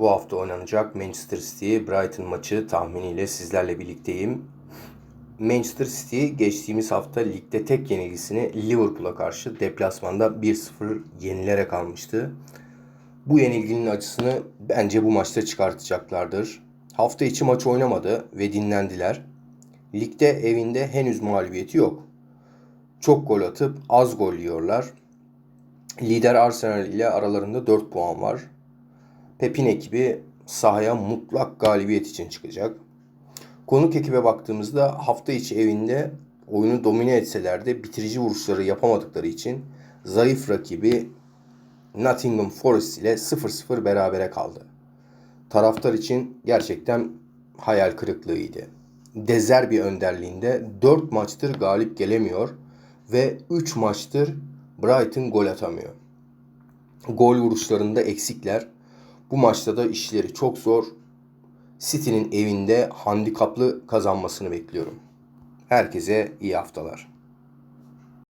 Bu hafta oynanacak Manchester City Brighton maçı tahminiyle sizlerle birlikteyim. Manchester City geçtiğimiz hafta ligde tek yenilgisini Liverpool'a karşı deplasmanda 1-0 yenilerek almıştı. Bu yenilginin acısını bence bu maçta çıkartacaklardır. Hafta içi maç oynamadı ve dinlendiler. Ligde evinde henüz mağlubiyeti yok. Çok gol atıp az gol yiyorlar. Lider Arsenal ile aralarında 4 puan var. Pep'in ekibi sahaya mutlak galibiyet için çıkacak. Konuk ekibe baktığımızda hafta içi evinde oyunu domine etseler de bitirici vuruşları yapamadıkları için zayıf rakibi Nottingham Forest ile 0-0 berabere kaldı. Taraftar için gerçekten hayal kırıklığıydı. Dezerbi önderliğinde 4 maçtır galip gelemiyor ve 3 maçtır Brighton gol atamıyor. Gol vuruşlarında eksikler. Bu maçta da işleri çok zor. City'nin evinde handikaplı kazanmasını bekliyorum. Herkese iyi haftalar.